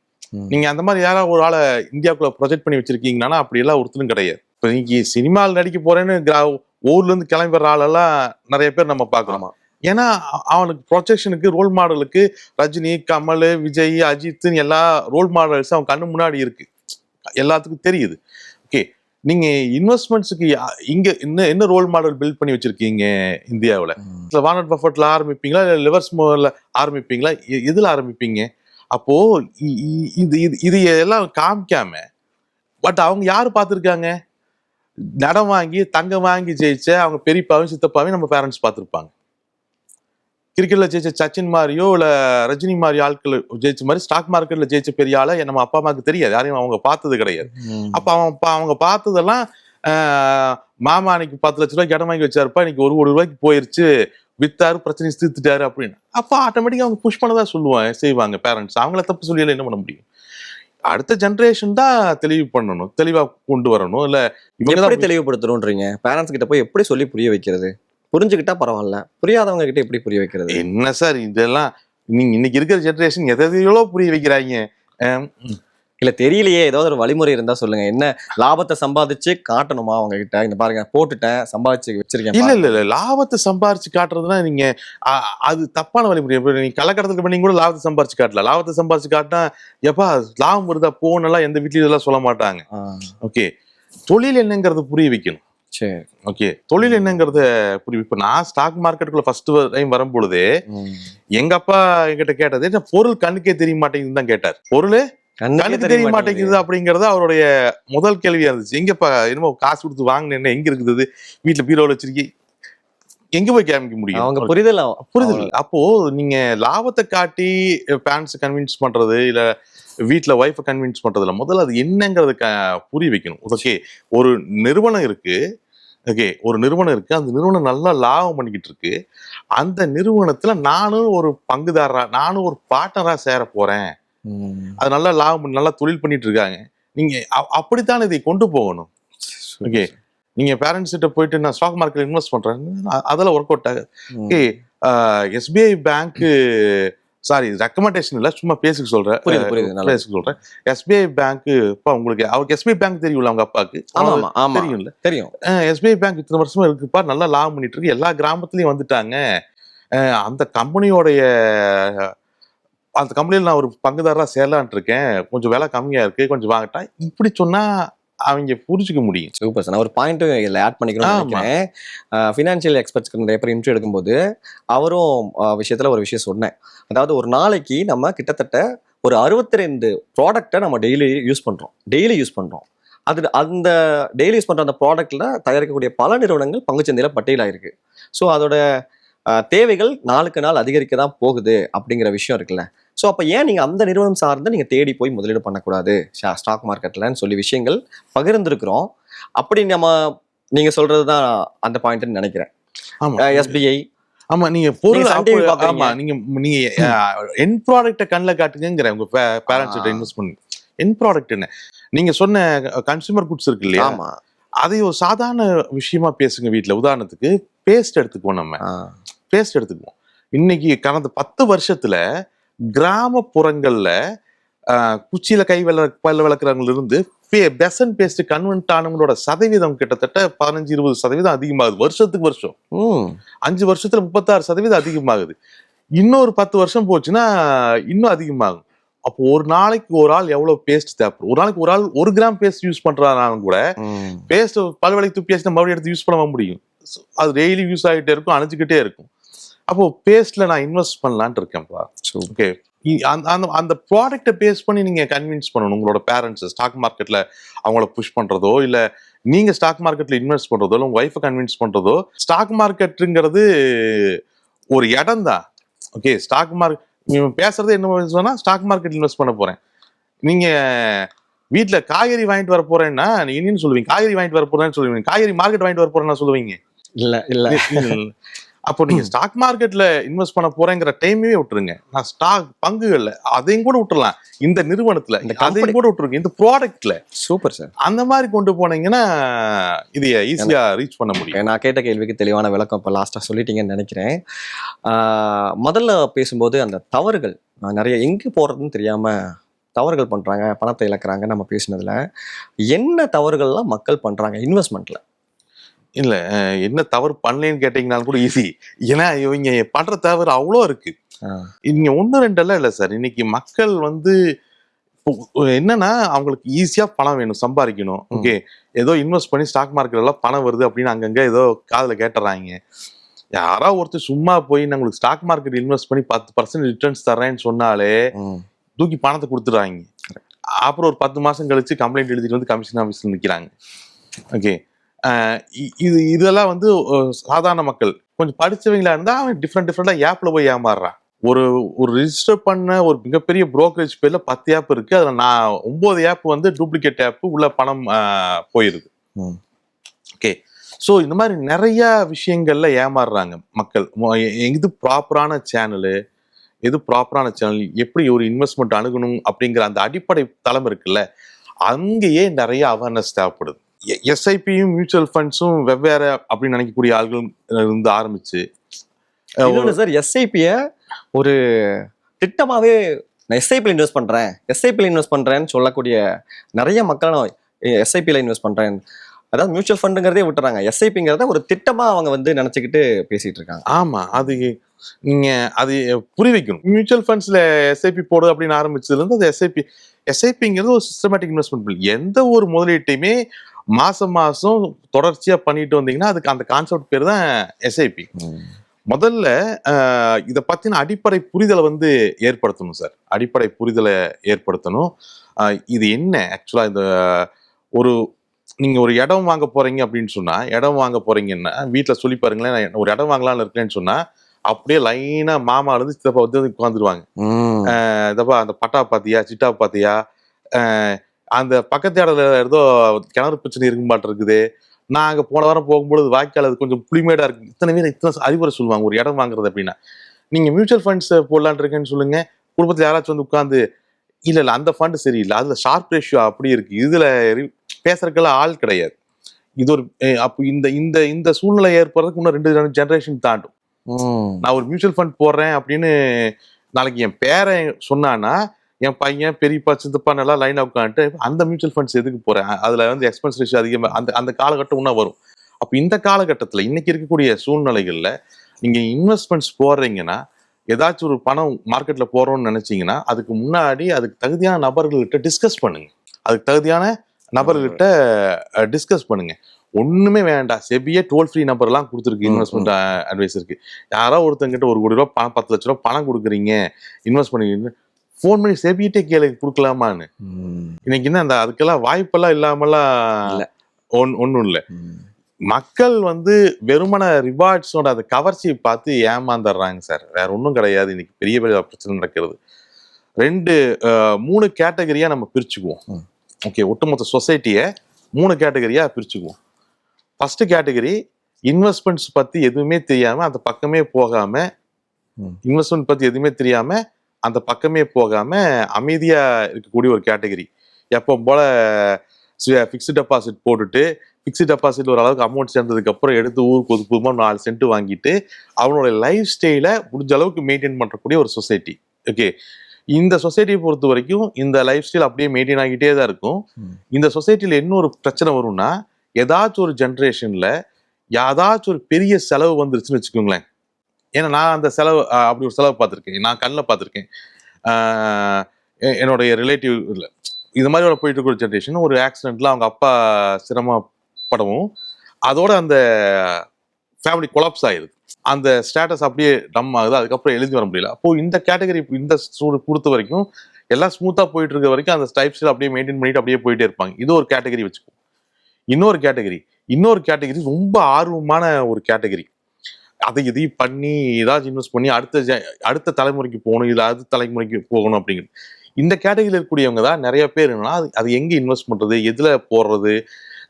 நீங்க அந்த மாதிரி யாராவது ஒரு ஆளை இந்தியாவுக்குள்ள ப்ரொஜெக்ட் பண்ணி வச்சிருக்கீங்கன்னா அப்படி எல்லாம் ஒருத்தரும் கிடையாது. இப்போ நீங்க சினிமாவில் நடிக்க போறேன்னு ஊர்ல இருந்து கிளம்பி வர்ற ஆளெல்லாம் நிறைய பேர் நம்ம பார்க்கலாம் ஏன்னா அவனுக்கு ப்ரொஜெக்ஷனுக்கு ரோல் மாடலுக்கு ரஜினி கமல் விஜய் அஜித்னு எல்லா ரோல் மாடல்ஸ் அவன் கண்ணு முன்னாடி இருக்கு. எல்லாத்துக்கும் தெரியுது. ஓகே. நீங்க இன்வெஸ்ட்மெண்ட்ஸுக்கு இங்க என்ன என்ன ரோல் மாடல் பில்ட் பண்ணி வச்சிருக்கீங்க இந்தியாவுல. வானட் பஃபட்ல ஆரம்பிப்பீங்களா? இல்ல லிவர்ஸ் மோர்ல ஆரம்பிப்பீங்களா? எதுல ஆரம்பிப்பீங்க? அப்போ இது இது இது எல்லாம் காமிக்காம பட் அவங்க யாரு பார்த்திருக்காங்க? இடம் வாங்கி தங்கம் வாங்கி ஜெயிச்ச அவங்க பெரியப்பாவையும் சித்தப்பாவையும் நம்ம பேரண்ட்ஸ் பார்த்திருப்பாங்க. கிரிக்கெட்ல ஜெயிச்ச சச்சின் மாதிரியோ இல்ல ரஜினி மாதிரி ஆட்கள் ஜெயிச்ச மாதிரி ஸ்டாக் மார்க்கெட்ல ஜெயிச்ச பெரிய ஆளை நம்ம அப்பா அம்மாவுக்கு தெரியாது. யாரையும் அவங்க பார்த்தது கிடையாது. அப்ப அவன் அவங்க பார்த்ததெல்லாம் மாமா அன்னைக்கு பத்து லட்ச ரூபாய்க்கு இடம் வாங்கி வச்சாருப்பா இன்னைக்கு ஒரு கோடி ரூபாய்க்கு போயிருச்சு வித்தாரு பிரச்சனை தீர்த்துட்டாரு அப்படின்னு. அப்ப ஆட்டோமேட்டிக்கா அவங்க புஷ் பண்ணதா சொல்லுவாங்க செய்வாங்க பேரண்ட்ஸ் அவங்கள தப்பு சொல்லி என்ன பண்ண முடியும்? அடுத்த ஜெனரேஷன் தான் தெளிவு பண்ணணும் தெளிவா கொண்டு வரணும் இல்ல எப்படி தெளிவுபடுத்தணும்ன்றீங்க? பேரண்ட்ஸ் கிட்ட போய் எப்படி சொல்லி புரிய வைக்கிறது? புரிஞ்சுக்கிட்டா பரவாயில்ல. புரியாதவங்க கிட்ட எப்படி புரிய வைக்கிறது? என்ன சார் இதெல்லாம்? நீங்க இன்னைக்கு இருக்கிற ஜெனரேஷன் எதையோ புரிய வைக்கிறாங்க. இல்ல தெரியலையே. ஏதாவது ஒரு வழிமுறை இருந்தா சொல்லுங்க. என்ன லாபத்தை சம்பாதிச்சு காட்டணுமா அவங்க கிட்ட இந்த பாருங்க போட்டுட்டேன் சம்பாதிச்சு வச்சிருக்கேன் இல்ல. இல்ல இல்ல. லாபத்தை சம்பாரிச்சு காட்டுறதுனா நீங்க அது தப்பான வழிமுறை. இப்ப நீங்க கள்ளக்கடத்துக்கு பண்ணி கூட லாபத்தை சம்பாரிச்சு காட்டலாம் லாபத்தை சம்பாரிச்சு காட்டினா எப்பா லாபம் வருதா போனெல்லாம் எந்த வீட்லயும் இதெல்லாம் சொல்ல மாட்டாங்க. ஓகே. தொழில் என்னங்கிறது புரிய வைக்கணும். சரி ஓகே. தொழில் என்னங்கிறத புரிய இப்ப நான் ஸ்டாக் மார்க்கெட்டுக்குள்ள ஃபர்ஸ்ட் டைம் வரும்பொழுது. எங்க அப்பா என்கிட்ட கேட்டது "என்ன பொருள் கண்ணுக்கே தெரிய மாட்டேங்குதுன்னு தான் கேட்டார். பொருள் கண்ணுக்கே தெரிய மாட்டேங்குது. அப்படிங்கறது அவருடைய முதல் கேள்வியா இருந்துச்சு. எங்கப்பா என்னமோ காசு கொடுத்து வாங்கினேன் எங்க இருக்குது? வீட்டுல பீரோல வச்சிருக்கி எங்க போய் காமிக்க முடியும்? அவங்க புரிதல் புரியுது அப்போ நீங்க லாபத்தை காட்டி பேரண்ட்ஸ் கன்வின்ஸ் பண்றது இல்ல வீட்ல ஒய்ஃபை கன்வின்ஸ் பண்றதுல முதல்ல அது என்னங்கறத க- புரிய வைக்கணும். ஓகே ஒரு நிறுவனம் இருக்கு. ஓகே ஒரு நிறுவனம் இருக்கு. அந்த நிறுவனம் நல்லா லாபம் பண்ணிக்கிட்டு இருக்கு. அந்த நிறுவனத்துல நானும் ஒரு பங்குதாரரா நானும் ஒரு பார்ட்னரா சேர போறேன். ம். அது நல்லா லாபம் நல்லா தொழில் பண்ணிட்டு இருக்காங்க. நீங்க அ- அப்படித்தான் இதை கொண்டு போகணும். ஓகே நீங்க பேரண்ட்ஸ் கிட்ட போயிட்டு நான் ஸ்டாக் மார்க்கெட் இன்வெஸ்ட் பண்றேன் அதெல்லாம் ஒர்க் அவுட் ஆகுது. Okay SBI bank sorry recommendation இல்ல சும்மா பேசிக்க சொல்றேன். பேசிக்க சொல்றேன். எஸ்பிஐ பேங்க் இப்போ உங்களுக்கு அவருக்கு எஸ்பிஐ பேங்க் தெரியும்ல அவங்க அப்பாவுக்கு ஆமா ஆமா தெரியும்ல? தெரியும். எஸ்பிஐ பேங்க் இத்தனை வருஷமா இருக்குப்பா நல்லா லாபம் பண்ணிட்டு இருக்கு எல்லா கிராமத்துலயும் வந்துட்டாங்க. அந்த கம்பெனியோடைய அந்த கம்பெனியில் நான் ஒரு பங்குதாரரா சேரலான்ட்டு இருக்கேன். கொஞ்சம் விலை கம்மியா இருக்கு கொஞ்சம் வாங்கட்டா. இப்படி சொன்னா அவங்க புரிஞ்சுக்க முடியும். சூப்பர் சார் நான் ஒரு பாயிண்ட் இதில் ஆட் பண்ணிக்கணும்னு. நினைக்கிறேன். ஃபினான்ஷியல் எக்ஸ்பர்ட்ஸ்க்கு நிறைய பேர் இன்டர்வியூ எடுக்கும்போது அவரும் விஷயத்துல ஒரு விஷயம் சொன்னேன். அதாவது ஒரு நாளைக்கு நம்ம கிட்டத்தட்ட ஒரு அறுபத்தி ரெண்டு ப்ராடக்ட்டை நம்ம டெய்லி யூஸ் பண்றோம். டெய்லி யூஸ் பண்றோம். அது அந்த டெய்லி யூஸ் பண்ற அந்த ப்ராடக்ட்ல தயாரிக்கக்கூடிய பல நிறுவனங்கள் பங்குச்சந்தையில பட்டியலாயிருக்கு. ஸோ அதோட தேவைகள் நாளுக்கு நாள் அதிகரிக்க தான் போகுது அப்படிங்கிற விஷயம் இருக்குல்ல. ஸோ அப்போ ஏன் நீங்கள் அந்த நிறுவனம் சார்ந்து நீங்கள் தேடி போய் முதலீடு பண்ணக்கூடாது? ஸ்டாக் மார்க்கெட்லன்னு சொல்லி விஷயங்கள் பகிர்ந்திருக்கிறோம். அப்படி நம்ம நீங்க சொல்றது தான் அந்த பாயிண்ட்னு நினைக்கிறேன். ஆமா. எஸ்பிஐ ஆமா நீங்க பொருள். ஆமா நீங்க நீங்க என் ப்ராடக்ட்டை கண்ணில் காட்டுங்கிற உங்க பேரண்ட்ஸ். இன்வெஸ்ட் பண்ணி. என் ப்ராடக்ட் என்ன? நீங்க சொன்ன கன்சூமர் குட்ஸ் இருக்கு இல்லையா? ஆமா. அதை ஒரு சாதாரண விஷயமா பேசுங்க வீட்ல. உதாரணத்துக்கு பேஸ்ட் எடுத்துக்குவோம் நம்ம. பேஸ்ட் எடுத்துக்குவோம். இன்னைக்கு கடந்த பத்து வருஷத்துல கிராமப்புறங்கள்ல குச்சியில கை விள பல்ல விளக்குறவங்கல இருந்து பெசன் பேஸ்ட் கன்வென்ட் ஆனவங்களோட சதவீதம் கிட்டத்தட்ட பதினஞ்சு இருபது சதவீதம் அதிகமாகுது. வருஷத்துக்கு வருஷம். அஞ்சு வருஷத்துல முப்பத்தாறு சதவீதம் அதிகமாகுது. இன்னொரு பத்து வருஷம் போச்சுன்னா இன்னும் அதிகமாகும். அப்போ ஒரு நாளைக்கு ஒரு ஆள் எவ்வளவு பேஸ்ட் தேவைப்படும் ஒரு நாளைக்கு ஒரு ஆள் ஒரு கிராம் பேஸ்ட் யூஸ் பண்றாங்க கூட. பேஸ்ட் பல்வழி துப்பி பேஸ்ட் மறுபடியும் எடுத்து யூஸ் பண்ண முடியும். அது டெய்லி யூஸ் ஆகிட்டே இருக்கும் அணைஞ்சிக்கிட்டே இருக்கும். அப்போ பேஸ்ட்ல நான் இன்வெஸ்ட் பண்ணலான்ட்டு இருக்கேன்ப்பா. ஓகே அந்த அந்த ப்ராடக்ட்டை பேஸ் பண்ணி நீங்க கன்வின்ஸ் பண்ணணும். உங்களோட பேரண்ட்ஸ் ஸ்டாக் மார்க்கெட்ல அவங்கள புஷ் பண்றதோ இல்ல நீங்க ஸ்டாக் மார்க்கெட்ல இன்வெஸ்ட் பண்றதோ இல்ல உங்க ஒய்ஃபை கன்வின்ஸ் பண்றதோ ஸ்டாக் மார்க்கெட்டுங்கிறது ஒரு இடம் தான். ஓகே ஸ்டாக் மார்க்கெட் பேசுறது என்ன சொன்னா ஸ்டாக் மார்க்கெட் இன்வெஸ்ட் பண்ண போறேன். நீங்க வீட்ல காய்கறி வாங்கிட்டு வர போறேன்னா நீங்க என்னன்னு சொல்லுவீங்க. காய்கறி வாங்கிட்டு வர போறேன்னு சொல்லுவீங்க. காய்கறி மார்க்கெட் வாங்கிட்டு வர போறேன்னா சொல்லுவீங்க. இல்ல இல்ல. அப்போ நீங்க ஸ்டாக் மார்க்கெட்ல இன்வெஸ்ட் பண்ண போறேங்கிற டைமே விட்டுருங்க. நான் ஸ்டாக் பங்குகள்ல அதையும் கூட விட்டுறலாம். இந்த நிறுவனத்துல இந்த அதையும் கூட விட்டுருங்க. இந்த ப்ராடக்ட்ல சூப்பர் சார் அந்த மாதிரி கொண்டு போனீங்கன்னா இது ஈஸியா ரீச் பண்ண முடியும். நான் கேட்ட கேள்விக்கு தெளிவான விளக்கம் இப்போ லாஸ்ட்டாக சொல்லிட்டீங்கன்னு நினைக்கிறேன். முதல்ல பேசும்போது அந்த தவறுகள் நான் நிறைய எங்கே போகிறதுன்னு தெரியாம தவறுகள் பண்றாங்க பணத்தை இழக்கிறாங்க நம்ம பேசினதுல. என்ன தவறுகள்லாம் மக்கள் பண்றாங்க இன்வெஸ்ட்மெண்ட்ல இல்ல என்ன தவறு பண்ணலேன்னு கேட்டீங்கனாலும் கூட ஈஸி ஏன்னா இவங்க பண்ற தவறு அவ்வளோ இருக்கு. இங்க ஒண்ணு ரெண்டெல்லாம் இல்ல சார். இன்னைக்கு மக்கள் வந்து என்னன்னா அவங்களுக்கு ஈஸியா பணம் வேணும் சம்பாதிக்கணும். ஓகே ஏதோ இன்வெஸ்ட் பண்ணி ஸ்டாக் மார்க்கெட் எல்லாம் பணம் வருது அப்படின்னு அங்கங்க ஏதோ காதுல கேட்டுறாங்க. யாரோ ஒருத்தர் சும்மா போய் உங்களுக்கு ஸ்டாக் மார்க்கெட் இன்வெஸ்ட் பண்ணி பத்து பர்சன்ட் ரிட்டர்ன்ஸ் தர்றேன்னு சொன்னாலே தூக்கி பணத்தை கொடுத்துடுறாங்க. அப்புறம் ஒரு பத்து மாசம் கழிச்சு கம்ப்ளைண்ட் எழுதிட்டு வந்து கமிஷன் ஆஃபீஸ்ல நிக்கிறாங்க. ஓகே இது இதெல்லாம் வந்து சாதாரண மக்கள். கொஞ்சம் படிச்சவங்களா இருந்தா அவன் டிஃப்ரெண்ட் டிஃப்ரெண்டா ஆப்ல போய் ஏமாறுறான். ஒரு ஒரு ரிஜிஸ்டர் பண்ண ஒரு மிகப்பெரிய brokerage பேர்ல பத்து ஆப் இருக்கு. அதுல நான் ஒன்பது ஆப் வந்து டூப்ளிகேட் ஆப் உள்ள பணம் போயிருது. ஓகே. ஸோ இந்த மாதிரி நிறைய விஷயங்கள்ல ஏமாறுறாங்க மக்கள். எது ப்ராப்பரான சேனலு எது ப்ராப்பரான சேனல் எப்படி ஒரு இன்வெஸ்ட்மெண்ட் அணுகணும் அப்படிங்கிற அந்த அடிப்படை தளம் இருக்குல்ல அங்கேயே நிறைய அவேர்னஸ் தேவைப்படுது. எஸ்ஐபியும் மியூச்சுவல் ஃபண்ட்ஸும் வெவ்வேறு அப்படின்னு நினைக்கக்கூடிய ஆள்கள் இருந்து ஆரம்பிச்சு சார் எஸ்ஐபியை ஒரு திட்டமாவே நான் எஸ்ஐபியில் இன்வெஸ்ட் பண்றேன். எஸ்ஐபியில் இன்வெஸ்ட் பண்றேன்னு சொல்லக்கூடிய நிறைய மக்கள் நான் எஸ்ஐபியில் இன்வெஸ்ட் பண்றேன். அதாவது மியூச்சுவல் ஃபண்டுங்கிறதே விட்டுறாங்க. எஸ்ஐபிங்கிறத ஒரு திட்டமா அவங்க வந்து நினைச்சுக்கிட்டு பேசிட்டு இருக்காங்க. ஆமா அது நீங்க அது புரி வைக்கணும். மியூச்சுவல் ஃபண்ட்ஸ்ல எஸ்ஐபி போடு அப்படின்னு ஆரம்பிச்சதுல இருந்து அது எஸ்ஐபி எஸ்ஐபிங்கிறது ஒரு சிஸ்டமேட்டிக் இன்வெஸ்ட்மெண்ட் எந்த ஒரு முதலீட்டையுமே மாசம் மாசம் தொடர்ச்சியா பண்ணிட்டு வந்தீங்கன்னா அதுக்கு அந்த கான்செப்ட் பேர் தான் எஸ்ஐபி முதல்ல இத பத்தின அடிப்படை புரிதலை வந்து ஏற்படுத்தணும் சார். அடிப்படை புரிதலை ஏற்படுத்தணும். இது என்ன? ஆக்சுவலா இந்த ஒரு நீங்க ஒரு இடம் வாங்க போறீங்க அப்படின்னு சொன்னா இடம் வாங்க போறீங்கன்னா வீட்டுல சொல்லி பாருங்களேன் நான் ஒரு இடம் வாங்கலாம்னு இருக்கேன்னு சொன்னா அப்படியே லைனா மாமா இருந்து சித்தப்பா வந்து உட்காந்துருவாங்க. இதப்பா அந்த பட்டா பாத்தியா சிட்டா பாத்தியா அந்த பக்கத்து இடத்துல ஏதோ கிணறு பிரச்சனை இருக்க மாட்டேன் இருக்குது. நான் அங்க போன வாரம் போகும்பொழுது வாய்க்கால் அது கொஞ்சம் புளிமேடா இருக்கு. இத்தனை பேர் இத்தனை அறிவுரை சொல்லுவாங்க. ஒரு இடம் வாங்குறது அப்படின்னா. நீங்க மியூச்சுவல் ஃபண்ட்ஸ் போடலான் இருக்கேன்னு சொல்லுங்க. குடும்பத்துல யாராச்சும் வந்து உட்காந்து இல்ல இல்ல அந்த ஃபண்ட் சரியில்லை. அதுல ஷார்ப் ரேஷியோ அப்படி இருக்கு. இதுல பேசுறதுக்கெல்லாம் ஆள் கிடையாது. இது ஒரு அப்போ இந்த இந்த இந்த சூழ்நிலை ஏற்படுறதுக்கு இன்னும் ரெண்டு ஜெனரேஷன் தாண்டும். நான் ஒரு மியூச்சுவல் ஃபண்ட் போடுறேன் அப்படின்னு நாளைக்கு என் பேரன் சொன்னான்னா என் பையன் பெரியப்பா சித்தப்பா நல்லா லைன் உட்காந்துட்டு அந்த மியூச்சுவல் ஃபண்ட்ஸ் எதுக்கு போறேன்? அதுல வந்து எக்ஸ்பென்ஸ் ரேஷியோ அதிகமாக அந்த அந்த காலகட்டம் இன்னும் வரும். அப்போ இந்த காலகட்டத்தில் இன்னைக்கு இருக்கக்கூடிய சூழ்நிலைகள்ல நீங்க இன்வெஸ்ட்மெண்ட்ஸ் போடுறீங்கன்னா ஏதாச்சும் ஒரு பணம் மார்க்கெட்ல போறோம்னு நினைச்சீங்கன்னா அதுக்கு முன்னாடி அதுக்கு தகுதியான நபர்கள்கிட்ட டிஸ்கஸ் பண்ணுங்க. அதுக்கு தகுதியான நபர்கள்கிட்ட டிஸ்கஸ் பண்ணுங்க. ஒண்ணுமே வேண்டாம். செபியே டோல் ஃப்ரீ நம்பர்லாம் கொடுத்துருக்கு இன்வெஸ்ட்மெண்ட் அட்வைசருக்கு யாரோ ஒருத்தங்கிட்ட ஒரு கோடி ரூபாய் பணம் பத்து லட்ச ரூபாய் பணம் கொடுக்குறீங்க. இன்வெஸ்ட் பண்ணி ஃபோன் பண்ணி செபியிட்டே கேளு கொடுக்கலாமான்னு. இன்னைக்கு என்ன அந்த அதுக்கெல்லாம் வாய்ப்பெல்லாம் இல்லாமலாம் இல்ல. ஒன் ஒன்றும் இல்லை. மக்கள் வந்து வெறுமன ரிவார்ட்ஸோட அந்த கவர்ச்சியை பார்த்து ஏமாந்துடுறாங்க சார் வேற ஒன்றும் கிடையாது இன்னைக்கு பெரிய பெரிய பிரச்சனை நடக்கிறது ரெண்டு மூணு கேட்டகரியா நம்ம பிரிச்சுக்குவோம். ஓகே ஒட்டுமொத்த சொசைட்டியை மூணு கேட்டகரியா பிரிச்சுக்குவோம் ஃபர்ஸ்ட் கேட்டகரி இன்வெஸ்ட்மெண்ட்ஸ் பத்தி எதுவுமே தெரியாம அந்த பக்கமே போகாம ம். இன்வெஸ்ட்மெண்ட் பத்தி எதுவுமே தெரியாம அந்த பக்கமே போகாம அமைதியா இருக்கக்கூடிய ஒரு கேட்டகரி. எப்போ போல ஃபிக்ஸ்டு டெபாசிட் போட்டுட்டு ஃபிக்ஸ்டு டெபாசிட் ஒரு அளவுக்கு அமௌண்ட் சேர்ந்ததுக்கு அப்புறம் எடுத்து ஊருக்கு ஒது புதுமா நாலு சென்ட் வாங்கிட்டு அவனோட லைஃப் ஸ்டைலை முடிஞ்ச அளவுக்கு மெயின்டைன் பண்ணக்கூடிய ஒரு சொசைட்டி ஓகே இந்த சொசைட்டியை பொறுத்த வரைக்கும் இந்த லைஃப் ஸ்டைல் அப்படியே மெயின்டைன் ஆகிட்டே தான் இருக்கும். இந்த சொசைட்டில என்ன ஒரு பிரச்சனை வரும்னா ஏதாச்சும் ஒரு ஜென்ரேஷன்ல ஏதாச்சும் ஒரு பெரிய செலவு வந்துருச்சுன்னு வச்சுக்கோங்களேன். ஏன்னா நான் அந்த செலவு அப்படி ஒரு செலவு பார்த்துருக்கேன். நான் கண்ணில் பார்த்துருக்கேன். என்னுடைய ரிலேட்டிவ் இல்லை. இது மாதிரி போயிட்டு இருக்கிற ஜென்ரேஷன் ஒரு ஆக்சிடென்ட்ல அவங்க அப்பா சிரமப்படவும் அதோட அந்த ஃபேமிலி கொலாப்ஸ் ஆயிடுது அந்த ஸ்டேட்டஸ் அப்படியே டம் ஆகுது. அதுக்கப்புறம் எழுதி வர முடியல. அப்போ இந்த கேட்டகரி இந்த சூடு கொடுத்த வரைக்கும் எல்லாம் ஸ்மூத்தாக போயிட்டு இருக்க வரைக்கும் அந்த டைப் ஸ்டைல் அப்படியே மெயின்டைன் பண்ணிட்டு அப்படியே போயிட்டே இருப்பாங்க. இது ஒரு கேட்டகரி வச்சுக்கோ. இன்னொரு கேட்டகரி இன்னொரு கேட்டகரி ரொம்ப ஆர்வமான ஒரு கேட்டகரி அதை இதையும் பண்ணி ஏதாச்சும் இன்வெஸ்ட் பண்ணி அடுத்த ஜெ- அடுத்த தலைமுறைக்கு போகணும் இல்லை அடுத்த தலைமுறைக்கு போகணும் அப்படிங்கிறது. இந்த கேட்டகரியில் இருக்கக்கூடியவங்க தான் நிறைய பேர் என்னன்னா அது- அது எங்கே இன்வெஸ்ட் பண்ணுறது எதில் போடுறது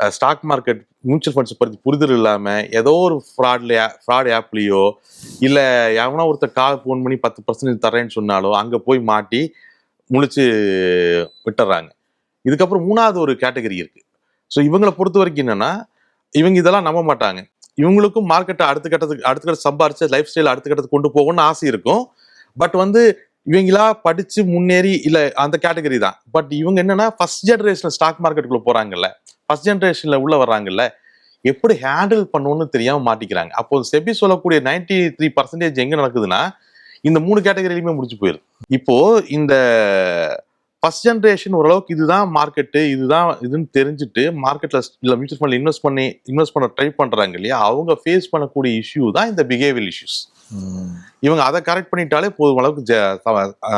ஸ்டாக் மார்க்கெட் மியூச்சுவல் ஃபண்ட்ஸ் பற்றி புரிதல் இல்லாமல் ஏதோ ஒரு ஃப்ராட்ல ஃப்ராட் ஆப்லேயோ இல்லை எவனோ ஒருத்தர் கால் ஃபோன் பண்ணி பத்து பர்சன்டேஜ் தரேன்னு சொன்னாலோ அங்கே போய் மாட்டி முழிச்சு விட்டுறாங்க. இதுக்கப்புறம் மூணாவது ஒரு கேட்டகரி இருக்குது ஸோ இவங்களை பொறுத்த வரைக்கும் என்னென்னா இவங்க இதெல்லாம் நம்ப மாட்டாங்க. இவங்களுக்கும் மார்க்கெட்டை அடுத்த கட்டத்துக்கு அடுத்த கட்ட சம்பாரிச்சு லைஃப் ஸ்டைல் அடுத்த கட்டத்துக்கு கொண்டு போகணும்னு ஆசை இருக்கும். பட் வந்து இவங்களா படிச்சு முன்னேறி இல்லை அந்த கேட்டகரி தான். பட் இவங்க என்னன்னா ஃபர்ஸ்ட் ஜெனரேஷன் ஸ்டாக் மார்க்கெட்டுக்குள்ள போறாங்கல்ல. ஃபர்ஸ்ட் ஜென்ரேஷன்ல உள்ள வர்றாங்கல்ல. எப்படி ஹேண்டில் பண்ணணும்னு தெரியாம மாட்டிக்கிறாங்க. அப்போ செபி சொல்லக்கூடிய 93% த்ரீ பர்சன்டேஜ் எங்க நடக்குதுன்னா இந்த மூணு கேட்டகரியிலுமே முடிச்சு போயிடும் இப்போ இந்த ஃபர்ஸ்ட் ஜென்ரேஷன் ஓரளவுக்கு இதுதான் மார்க்கெட்டு இதுதான் இதுன்னு தெரிஞ்சுட்டு மார்க்கெட்ல இல்ல மியூச்சுவல் ஃபண்ட்ல இன்வெஸ்ட் பண்ணி இன்வெஸ்ட் பண்ண ட்ரை பண்றாங்க இல்லையா? அவங்க ஃபேஸ் பண்ணக்கூடிய இஷ்யூ தான் இந்த பிஹேவியல் இஷ்யூஸ். இவங்க அதை கரெக்ட் பண்ணிட்டாலே போதும் அளவுக்கு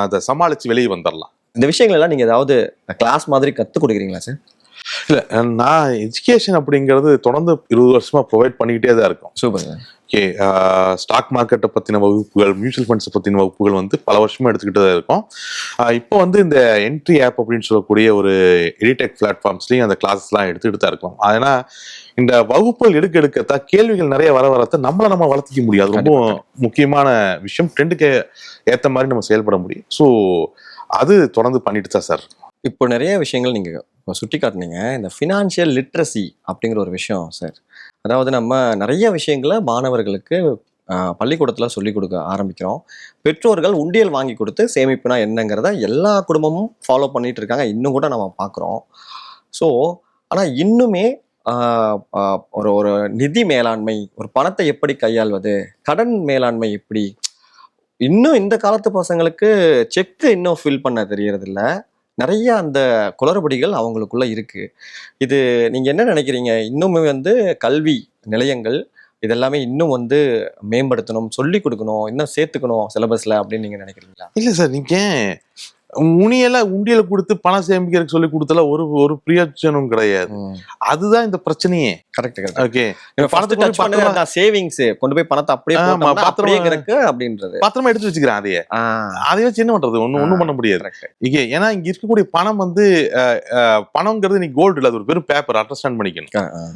அதை சமாளிச்சு வெளியே வந்துடலாம் இந்த விஷயங்கள் எல்லாம் நீங்க ஏதாவது கிளாஸ் மாதிரி கத்து கொடுக்குறீங்களா சார் இல்ல நான் எஜுகேஷன் அப்படிங்கிறது தொடர்ந்து இருபது வருஷமா ப்ரொவைட் பண்ணிக்கிட்டே தான் இருக்கும். சூப்பர் ஓகே ஸ்டாக் மார்க்கெட்டை பத்தின வகுப்புகள் மியூச்சுவல் ஃபண்ட்ஸ் பத்தின வகுப்புகள் வந்து பல வருஷமா எடுத்துக்கிட்டு தான் இருக்கோம். இப்போ வந்து இந்த என்ட்ரி ஆப் அப்படின்னு சொல்லக்கூடிய ஒரு எடிடெக் பிளாட்ஃபார்ம்ஸ்லயும் அந்த கிளாஸஸ்லாம் எடுத்துக்கிட்டு தான் இருக்கோம். அதனா இந்த வகுப்புகள் எடுக்க எடுக்கத்தான் கேள்விகள் நிறைய வர வரத்த நம்மளை நம்ம வளர்த்திக்க முடியும். அது ரொம்ப முக்கியமான விஷயம். ட்ரெண்டுக்கு ஏத்த மாதிரி நம்ம செயல்பட முடியும். ஸோ அது தொடர்ந்து பண்ணிட்டு தான் சார். இப்போ நிறைய விஷயங்கள் நீங்க இப்போ சுட்டி காட்டுனீங்க இந்த ஃபினான்ஷியல் லிட்ரஸி அப்படிங்கிற ஒரு விஷயம் சார். அதாவது நம்ம நிறைய விஷயங்களை மாணவர்களுக்கு பள்ளிக்கூடத்தில் சொல்லிக் கொடுக்க ஆரம்பிக்கிறோம். பெற்றோர்கள் உண்டியல் வாங்கி கொடுத்து சேமிப்புனா என்னங்கிறத எல்லா குடும்பமும் ஃபாலோ பண்ணிட்டு இருக்காங்க. இன்னும் கூட நம்ம பார்க்குறோம். ஸோ ஆனால் இன்னுமே ஒரு ஒரு நிதி மேலாண்மை ஒரு பணத்தை எப்படி கையாள்வது கடன் மேலாண்மை எப்படி இன்னும் இந்த காலத்து பசங்களுக்கு செக்கு இன்னும் ஃபில் பண்ண தெரியறது நிறைய அந்த குளறுபடிகள் அவங்களுக்குள்ள இருக்கு. இது நீங்க என்ன நினைக்கிறீங்க? இன்னுமே வந்து கல்வி நிலையங்கள் இதெல்லாமே இன்னும் வந்து மேம்படுத்தணும் சொல்லி கொடுக்கணும் இன்னும் சேர்த்துக்கணும் சிலபஸ்ல அப்படின்னு நீங்க நினைக்கிறீங்களா? இல்ல சார் நீங்க உனியெல்லாம் உண்டியல கொடுத்து பணம் சேமிக்கிறதுக்கு சொல்லி கொடுத்தல ஒரு ஒரு பிரயோஜனம் கிடையாது. அதுதான் இந்த பிரச்சனையே. Correct correct okay. பணத்தை சேவிங்ஸ் கொண்டு போய் பணத்தை அப்படியே ஆமா, போட்டோம்னா பத்திரமா- அப்படியே கிடக்கு அப்படின்றது. பத்திரமா எடுத்து வச்சுக்கிறேன் அதையே. அதை வச்சு என்ன பண்றது? ஒண்ணும் ஒண்ணும் பண்ண முடியாது. இங்க ஏன்னா இங்க இருக்கக்கூடிய பணம் வந்து பணம்ங்கிறது நீ கோல்டு இல்ல அது ஒரு வெறும் பேப்பர் அண்டர்ஸ்டாண்ட் பண்ணிக்கணும்.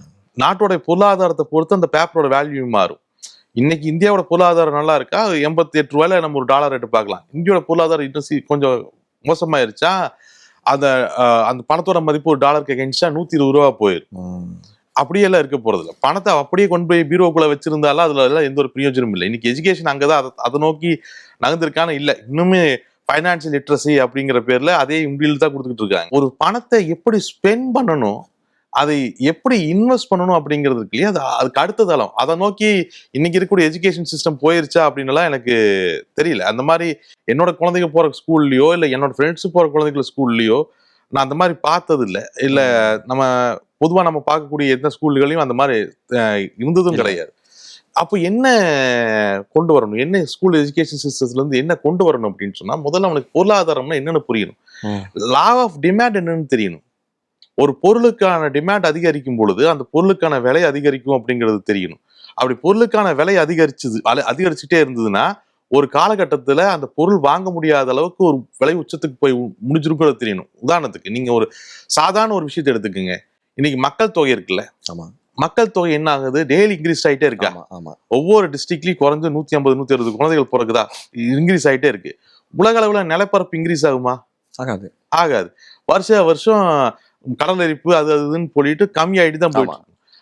நாட்டோட பொருளாதாரத்தை பொறுத்து அந்த பேப்பரோட வேல்யூ மாறும். இன்னைக்கு இந்தியாவோட பொருளாதாரம் நல்லா இருக்கா? எண்பத்தி எட்டு ரூபாயில நம்ம ஒரு டாலர் ரேட்டு பார்க்கலாம். இந்தியாவோட பொருளாதாரம் இன்னும் சி- கொஞ்சம் மோசமாயிருச்சா? அந்த அந்த பணத்தோட மதிப்பு ஒரு டாலருக்கு அகேன்ஸ்டா நூத்தி இருபது ரூபா போயிடும் அப்படியே எல்லாம் இருக்க போறது இல்ல பணத்தை அப்படியே கொண்டு போய் பீரோக்குள்ள வச்சிருந்தாலும் அதுல எல்லாம் எந்த ஒரு பிரயோஜனமும் இல்லை. இன்னைக்கு எஜுகேஷன் அங்கதான் அதை- அதை நோக்கி நகர்ந்திருக்கான இல்ல. இன்னுமே ஃபைனான்சியல் லிட்ரஸி அப்படிங்கிற பேர்ல அதே உண்டியல் தான் கொடுத்துக்கிட்டு இருக்காங்க. ஒரு பணத்தை எப்படி ஸ்பெண்ட் பண்ணணும் அதை எப்படி இன்வெஸ்ட் பண்ணணும் அப்படிங்கிறது இருக்கு இல்லையா? அது அதுக்கு அடுத்த தளம். அதை நோக்கி இன்னைக்கு இருக்கக்கூடிய எஜுகேஷன் சிஸ்டம் போயிருச்சா அப்படின்னுலாம் எனக்கு தெரியல. அந்த மாதிரி என்னோட குழந்தைங்க போற ஸ்கூல்லையோ இல்ல என்னோட ஃப்ரெண்ட்ஸ் போற குழந்தைகள் ஸ்கூல்லையோ நான் அந்த மாதிரி பார்த்தது இல்ல இல்ல நம்ம பொதுவா நம்ம பார்க்கக்கூடிய எந்த ஸ்கூல்களையும் அந்த மாதிரி இருந்ததும். கிடையாது. அப்போ என்ன கொண்டு வரணும்? என்ன ஸ்கூல் எஜுகேஷன் சிஸ்டத்துல இருந்து என்ன கொண்டு வரணும் அப்படின்னு சொன்னா முதல்ல அவனுக்கு பொருளாதாரம்னா என்னன்னு புரியணும். லா ஆஃப் டிமாண்ட் என்னன்னு தெரியணும். ஒரு பொருளுக்கான டிமாண்ட் அதிகரிக்கும் பொழுது அந்த பொருளுக்கான விலை அதிகரிக்கும் அப்படிங்கிறது தெரியணும். அப்படி பொருளுக்கான விலை அதிகரிச்சது அதிகரிச்சுட்டே இருந்ததுன்னா ஒரு காலகட்டத்துல அந்த பொருள் வாங்க முடியாத அளவுக்கு ஒரு விலை உச்சத்துக்கு போய் முடிஞ்சிருக்கிறது தெரியணும். உதாரணத்துக்கு நீங்க ஒரு சாதாரண ஒரு விஷயத்தை எடுத்துக்கோங்க. இன்னைக்கு மக்கள் தொகை இருக்குல்ல? ஆமா. மக்கள் தொகை என்ன ஆகுது? டெய்லி இன்க்ரீஸ் ஆயிட்டே இருக்கா? ஆமா ஒவ்வொரு டிஸ்ட்ரிக்ட்லயும் குறைஞ்சு நூத்தி ஐம்பது நூத்தி அறுபது குழந்தைகள் பிறகுதா இன்க்ரீஸ் ஆயிட்டே இருக்கு. உலக அளவுல நிலப்பரப்பு இன்க்ரீஸ் ஆகுமா? ஆகாது. ஆகாது. வருஷ வருஷம் கடல் எரிப்பு அது அதுன்னு சொல்லிட்டு கம்மி ஆயிட்டு தான் போயிட்டு.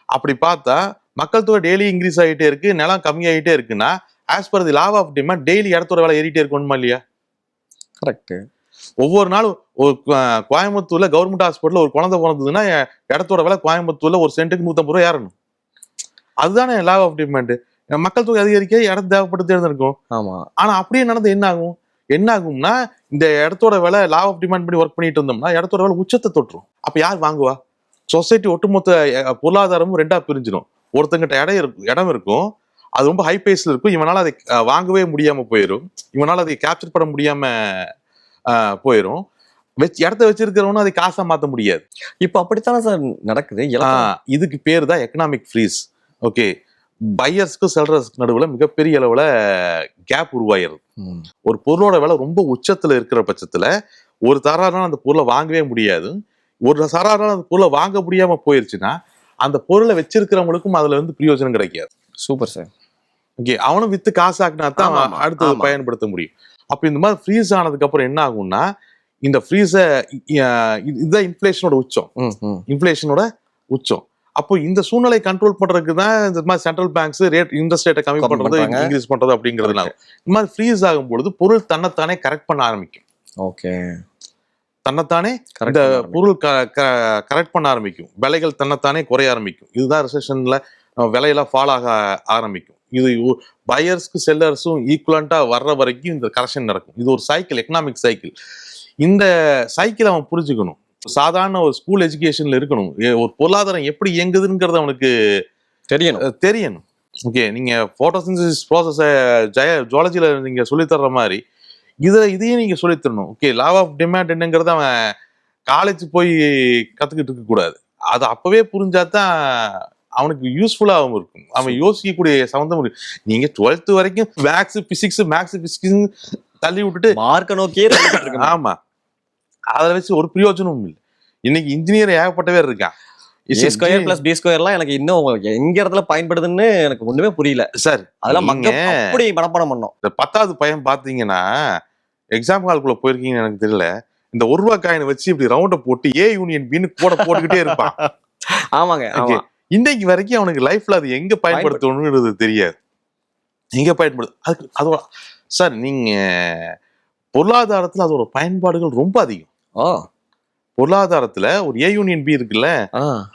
அப்படி பார்த்தா மக்கள் தொகை டெய்லி இன்க்ரீஸ் ஆகிட்டே இருக்கு நிலம் கம்மி ஆகிட்டே இருக்குன்னா as per the law of demand daily இடத்தோட விலை ஏறிட்டே இருக்கணுமா இல்லையா? கரெக்ட் ஒவ்வொரு நாளும் ஒரு கோயம்புத்தூர்ல கவர்மெண்ட் ஹாஸ்பிட்டல்ல ஒரு குழந்தை பிறந்ததுன்னா இடத்தோட விலை கோயம்புத்தூர்ல ஒரு சென்ட்டுக்கு நூத்தம்பது ரூபா ஏறணும். அதுதானே லாவ் ஆஃப் டிமாண்ட் மக்கள் தொகை அதிகரிக்க இடம் தேவைப்பட்டு இருந்திருக்கும் ஆமா. ஆனா அப்படியே நடந்து என்ன ஆகும்? என்ன ஆகும்னா இந்த இடத்தோட விலை லா ஆஃப் டிமாண்ட் பண்ணி ஒர்க் பண்ணிட்டு இருந்தோம்னா இடத்தோட விலை உச்சத்தை தொட்டுரும். அப்ப யார் வாங்குவா? சொசைட்டி ஒட்டுமொத்த பொருளாதாரமும் ரெண்டா பிரிஞ்சிடும் ஒருத்தங்கிட்ட இடம் இருக்கும் இடம் இருக்கும். அது ரொம்ப ஹை பேஸ்ல இருக்கும். இவனால அதை வாங்கவே முடியாம போயிடும் இவனால அதை கேப்சர் பண்ண முடியாம போயிடும் வச்சு இடத்த வச்சிருக்கிறவனும் அதை காசா மாத்த முடியாது. இப்போ அப்படித்தானே சார் நடக்குது? இதுக்கு பேர் தான் எக்கனாமிக் ஃப்ரீஸ் ஓகே பையர்ஸ்க்கு செல்றஸ்க்கு நடுவுல மிகப்பெரிய அளவுல கேப் உருவாயிருது. ஒரு பொருளோட விலை ரொம்ப உச்சத்துல இருக்கிற பட்சத்துல ஒரு தராரால அந்த பொருளை வாங்கவே முடியாது. ஒரு தராரால அந்த பொருளை வாங்க முடியாம போயிருச்சுன்னா அந்த பொருளை வச்சிருக்கிறவங்களுக்கும் அதுல இருந்து பிரயோஜனம் கிடைக்காது. சூப்பர் சார் ஓகே அவனும் வித்து காசாக்குனா தான் ஆமா, ஆமா, அடுத்தது. பயன்படுத்த முடியும். அப்ப இந்த மாதிரி ஃப்ரீஸ் ஆனதுக்கு அப்புறம் என்ன ஆகும்னா இந்த ஃப்ரீஸை இதுதான் இன்ஃபிளேஷனோட உச்சம். இன்ஃப்ளேஷனோட உச்சம். அப்போ இந்த சூழ்நிலை கண்ட்ரோல் பண்றதுக்கு தான் இந்த மாதிரி சென்ட்ரல் பேங்க்ஸ் ரேட் இன்ட்ரெஸ்ட் ரேட்டை கம்மி பண்றது. இன்க்ரீஸ் பண்றது அப்படிங்கிறதுனால. இந்த மாதிரி ஃப்ரீஸ் ஆகும் பொழுது பொருள் தன்னைத்தானே கரெக்ட் பண்ண ஆரம்பிக்கும். ஓகே தன்னைத்தானே இந்த பொருள் கரெக்ட் பண்ண ஆரம்பிக்கும். விலைகள் தன்னைத்தானே குறைய ஆரம்பிக்கும். இதுதான் ரிசெஷன்ல விலையெல்லாம் ஃபால் ஆக ஆரம்பிக்கும். இது பையர்ஸ்க்கு செல்லர்ஸும் ஈக்குவலண்டா வர்ற வரைக்கும் இந்த கரெக்ஷன் நடக்கும். இது ஒரு சைக்கிள் எக்கனாமிக் சைக்கிள் இந்த சைக்கிள் அவன் புரிஞ்சுக்கணும். சாதாரண ஒரு ஸ்கூல் எஜுகேஷன்ல இருக்கணும். ஒரு பொருளாதாரம் எப்படி இயங்குதுங்கிறது அவனுக்கு தெரியணும். தெரியணும். ஓகே நீங்க போட்டோசிந்தசிஸ் ப்ராசஸ ஜெய ஜுவாலஜில நீங்க சொல்லித் தர்ற மாதிரி இதை இதையும் நீங்க சொல்லித் தரணும். ஓகே லா ஆஃப் டிமாண்ட் என்னங்கிறத அவன் காலேஜ் போய் கத்துக்கிட்டு இருக்க கூடாது. அது அப்பவே புரிஞ்சாதான் அவனுக்கு யூஸ்ஃபுல்லாகவும் இருக்கும். அவன் யோசிக்கக்கூடிய சம்மந்தம் இருக்கு. நீங்க டுவெல்த் வரைக்கும் மேக்ஸ் பிசிக்ஸ் மேக்ஸ் பிசிக்ஸ் தள்ளி விட்டுட்டு மார்க்க நோக்கியே ஆமா. அதுல வச்சு ஒரு பிரயோஜனமும் இல்லை. இன்னைக்கு இன்ஜினியர் ஏகப்பட்ட பேர் இருக்கான் ஸ்கொயர் பிளஸ் பி ஸ்கொயர்லாம் எனக்கு இன்னும் எங்க இடத்துல பயன்படுதுன்னு எனக்கு ஒண்ணுமே புரியல. சார் அதெல்லாம் மக்கள் அப்படி மனப்பாடம் பண்ணோம். இந்த பத்தாவது பையன் பாத்தீங்கன்னா எக்ஸாம் ஹால்குள்ள போயிருக்கீங்கன்னு எனக்கு தெரியல. இந்த ஒரு ரூபா காயினை வச்சு இப்படி ரவுண்ட போட்டு ஏ யூனியன் பின்னு கூட போட்டுக்கிட்டே இருப்பான். ஆமாங்க இன்னைக்கு வரைக்கும் அவனுக்கு லைஃப்ல அது எங்க பயன்படுத்தணும்ன்றது தெரியாது. எங்க பயன்படுத்து அதுக்கு அதோட சார் நீங்க பொருளாதாரத்துல அதோட பயன்பாடுகள் ரொம்ப அதிகம். பொருளாதாரத்துல ஒரு ஏ யூனியன் பி இருக்குல்ல.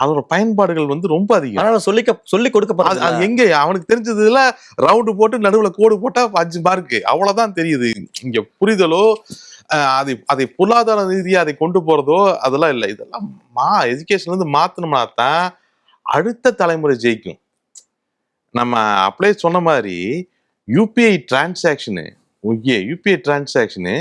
அதோட பயன்பாடுகள் வந்து ரொம்ப அதிகம். ஆனா சொல்லிக்க சொல்லி கொடுக்கப்படுது அது எங்க அவனுக்கு தெரிஞ்சதுல ரவுண்டு போட்டு நடுவுல கோடு போட்டா அஞ்சு மார்க்கு அவ்வளவுதான் தெரியுது. இங்க புரிதலோ அதை அதை பொருளாதார ரீதியா அதை கொண்டு போறதோ அதெல்லாம் இல்லை. இதெல்லாம் மா எஜுகேஷன்ல இருந்து மாத்தணும்னா தான் அடுத்த தலைமுறை ஜெயிக்கும். நம்ம அப்படியே சொன்ன மாதிரி UPI transaction okay UPI transaction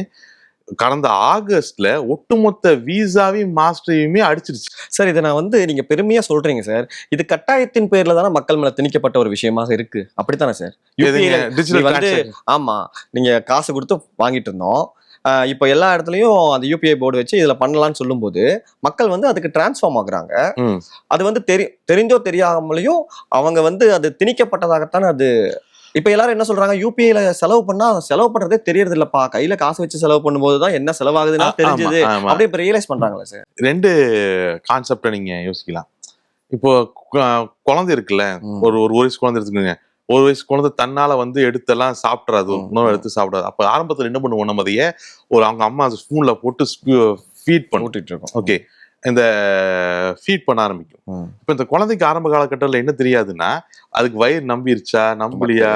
கடந்த ஆகஸ்ட்ல ஒட்டுமொத்த விசாவையும் மாஸ்டரையுமே அடிச்சிருச்சு. சார் இதை நான் வந்து நீங்க பெருமையா சொல்றீங்க சார். இது கட்டாயத்தின் பேர்ல தானே மக்கள் மேல திணிக்கப்பட்ட ஒரு விஷயமாக இருக்கு. அப்படித்தானே சார்? டிஜிட்டல் வந்து ஆமா நீங்க காசு கொடுத்து வாங்கிட்டு இருந்தோம். இப்போ எல்லா இடத்துலயும் அந்த யூபிஐ போர்டு வச்சு இதுல பண்ணலாம்னு சொல்லும்போது மக்கள் வந்து அதுக்கு டிரான்ஸ்ஃபார்ம் ஆகுறாங்க. அது வந்து தெரி தெரிஞ்சோ தெரியாமலையும் அவங்க வந்து அது திணிக்கப்பட்டதாகத்தானே அது இப்ப எல்லாரும் என்ன சொல்றாங்க? யூபிஐல செலவு பண்ணா செலவு பண்றதே தெரியறது இல்லப்பா கையில காசு வச்சு செலவு பண்ணும்போது தான் என்ன செலவாகுதுன்னா தெரிஞ்சது. அப்படியே இப்ப ரியலைஸ் பண்றாங்களா சார் ரெண்டு கான்செப்டை நீங்க யோசிக்கலாம். இப்போ குழந்தை இருக்குல்ல? ஒரு ஒரு வயசு குழந்தை எடுத்துக்கோங்க ஒரு வயசு குழந்தை தன்னால வந்து எடுத்தெல்லாம் சாப்பிட்றாது. உணவு. எடுத்து சாப்பிடாது அப்ப ஆரம்பத்துல என்ன பண்ணுவோம்? நம்ம அதையே ஒரு அவங்க அம்மா ஸ்பூன்ல போட்டு ஃபீட் பண்ணும் கூட்டிட்டு இருக்கோம். ஓகே இந்த ஃபீட் பண்ண ஆரம்பிக்கும். இப்போ இந்த குழந்தைக்கு ஆரம்ப காலகட்டத்தில் என்ன தெரியாதுன்னா அதுக்கு வயிறு நம்பிருச்சா நம்பலையா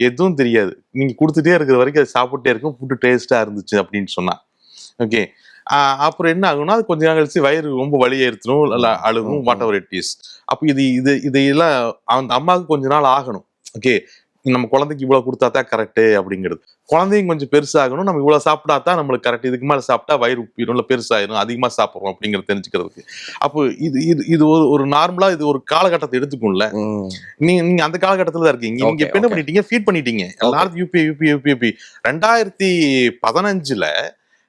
எதுவும் தெரியாது. நீங்க கொடுத்துட்டே இருக்கிற வரைக்கும் அது சாப்பிட்டே இருக்கும் ஃபுட்டு டேஸ்டா இருந்துச்சு அப்படின்னு சொன்னா. ஓகே அப்புறம் என்ன ஆகும்னா அது கொஞ்ச நாள் கழிச்சு வயிறு ரொம்ப வலியை எடுத்துரும் இல்ல ம், அழுகும் வாட் எவர் இட் இஸ் அப்போ இது இது இதையெல்லாம் அந்த அம்மாவுக்கு கொஞ்ச நாள் ஆகணும். ஓகே நம்ம குழந்தைக்கு இவ்வளவு கொடுத்தா தான் கரெக்ட் அப்படிங்கிறது. குழந்தையும் கொஞ்சம் பெருசாகணும். நம்ம இவ்வளவு சாப்பிட்டா தான் நம்மளுக்கு கரெக்ட் இதுக்கு மேல சாப்பிட்டா வயிறு உப்பிடும் இல்லை பெருசாயிரும் அதிகமா சாப்பிடுறோம் அப்படிங்கறது தெரிஞ்சுக்கிறதுக்கு. அப்போ இது இது இது ஒரு ஒரு நார்மலா இது ஒரு காலகட்டத்தை எடுத்துக்கும்ல ம். நீங்க நீங்க அந்த காலகட்டத்துல தான் இருக்கீங்க. நீங்க இப்ப என்ன. பண்ணிட்டீங்க? ஃபீட் பண்ணிட்டீங்க. எல்லாரும் யூபிஐ யூபிஐ யூபிஐ ரெண்டாயிரத்தி பதினஞ்சுல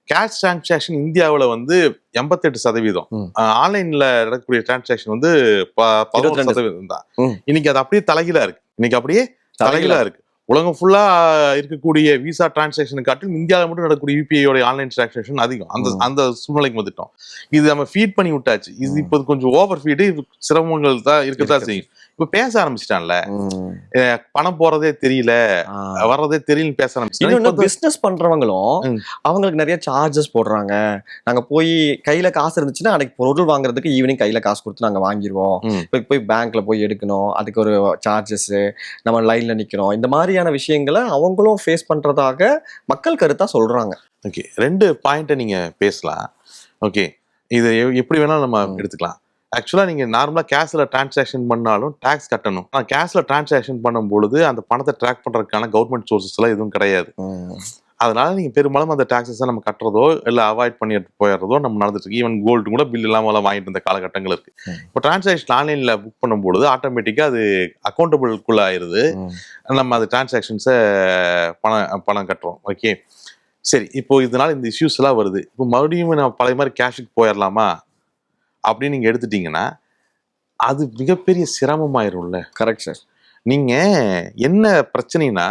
கேஷ் டிரான்சாக்ஷன் இந்தியாவுல வந்து எண்பத்தெட்டு சதவீதம். ஆன்லைன்ல நடக்கக்கூடிய டிரான்சாக்ஷன் வந்து ப- பதினோரு 22 சதவீதம் தான். இன்னைக்கு அது அப்படியே தலைகீழா இருக்கு. இன்னைக்கு அப்படியே தலைகீழா இருக்கு உலகம் ஃபுல்லா இருக்கக்கூடிய விசா டிரான்சாக்ஷன் காட்டிலும் இந்தியாவில் மட்டும் நடக்கக்கூடிய யூபிஐயோட ஆன்லைன் டிரான்சாக்ஷன் அதிகம் அந்த. அந்த சூழ்நிலைக்கு வந்துட்டோம் இது நம்ம ஃபீட் பண்ணி விட்டாச்சு இது. இப்போ கொஞ்சம் ஓவர் ஃபீடு சிரமங்கள் தான் இருக்கத்தான் இருக்கு. செய்யும் இப்ப பேச ஆரம்பிச்சிட்டான்ல. பணம் போறதே தெரியல. வர்றதே தெரியல பேச ஆரம்பிச்சிட்டான் பிசினஸ் பண்றவங்களும். அவங்களுக்கு நிறைய சார்ஜஸ் போடுறாங்க நாங்க போய் கையில காசு இருந்துச்சுன்னா அன்னைக்கு பொருள் வாங்குறதுக்கு ஈவினிங் கையில காசு கொடுத்து நாங்க வாங்கிடுவோம். இப்போ போய் பேங்க்ல போய் எடுக்கணும் அதுக்கு ஒரு சார்ஜஸ் நம்ம லைன்ல நிக்கிறோம் இந்த மாதிரியான விஷயங்களை அவங்களும் ஃபேஸ் பண்றதாக மக்கள் கருத்தா சொல்றாங்க ஓகே ரெண்டு பாயிண்ட்டை நீங்க பேசலாம் ஓகே இது எப்படி வேணாலும் நம்ம. எடுத்துக்கலாம் ஆக்சுவலா நீங்க நார்மலா கேஷ்ல டிரான்சாக்ஷன் பண்ணாலும் டாக்ஸ் கட்டணும். ஆனா கேஷ்ல டிரான்சாக்ஷன் பண்ணும் பொழுது அந்த பணத்தை ட்ராக் பண்றதுக்கான கவர்மெண்ட் சோர்சஸ் எல்லாம் எதுவும் கிடையாது. அதனால நீங்க பெரும்பாலும் அந்த டாக்ஸஸ் நம்ம கட்டுறதோ இல்ல அவாய்ட் பண்ணிட்டு போயிடுறதோ நம்ம நடந்துட்டு இருக்கு. ஈவன் கோல்டு கூட பில் இல்லாம எல்லாம் வாங்கிட்டு இருந்த காலகட்டங்கள் இருக்கு. இப்போ டிரான்சாக்ஷன் ஆன்லைன்ல புக் பண்ணும்பொழுது ஆட்டோமேட்டிக்கா அது அக்கௌண்டபிள்குள்ள ஆயிருது. நம்ம அது டிரான்சாக்ஷன்ஸை பணம் பணம் கட்டுறோம். ஓகே சரி இப்போ இதனால இந்த இஷ்யூஸ் எல்லாம் வருது. இப்போ மறுபடியும் நம்ம பழைய மாதிரி கேஷுக்கு போயிடலாமா? அப்படின்னு நீங்க எடுத்துட்டீங்கன்னா அது மிகப்பெரிய சிரமமாயிரும்ல. கரெக்ட் சார் நீங்க என்ன பிரச்சனைனா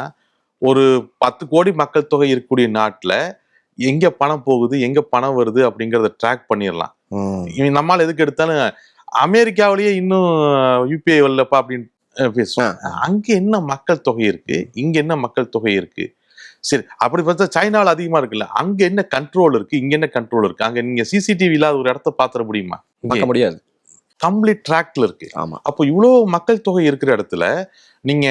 ஒரு பத்து கோடி மக்கள் தொகை இருக்கக்கூடிய நாட்டுல எங்க பணம் போகுது எங்க பணம் வருது அப்படிங்கறத ட்ராக் பண்ணிடலாம் நம்மால் எதுக்கு எடுத்தாலும் அமெரிக்காவிலேயே இன்னும் யூபிஐ வரலப்பா அப்படின்னு அஹ், பேசுவோம். அங்க என்ன மக்கள் தொகை இருக்கு இங்க என்ன மக்கள் தொகை இருக்கு சரி அப்படி பார்த்தா சைனால அதிகமா இருக்குல்ல அங்க என்ன கண்ட்ரோல் இருக்கு இங்க என்ன கண்ட்ரோல் இருக்கு? அங்க நீங்க சிசிடிவி இல்லாத ஒரு இடத்த பாத்திர முடியுமா? பார்க்க முடியாது. கம்ப்ளீட் ட்ராக்ல இருக்கு. ஆமா. அப்போ இவ்வளோ மக்கள் தொகை இருக்கிற இடத்துல நீங்க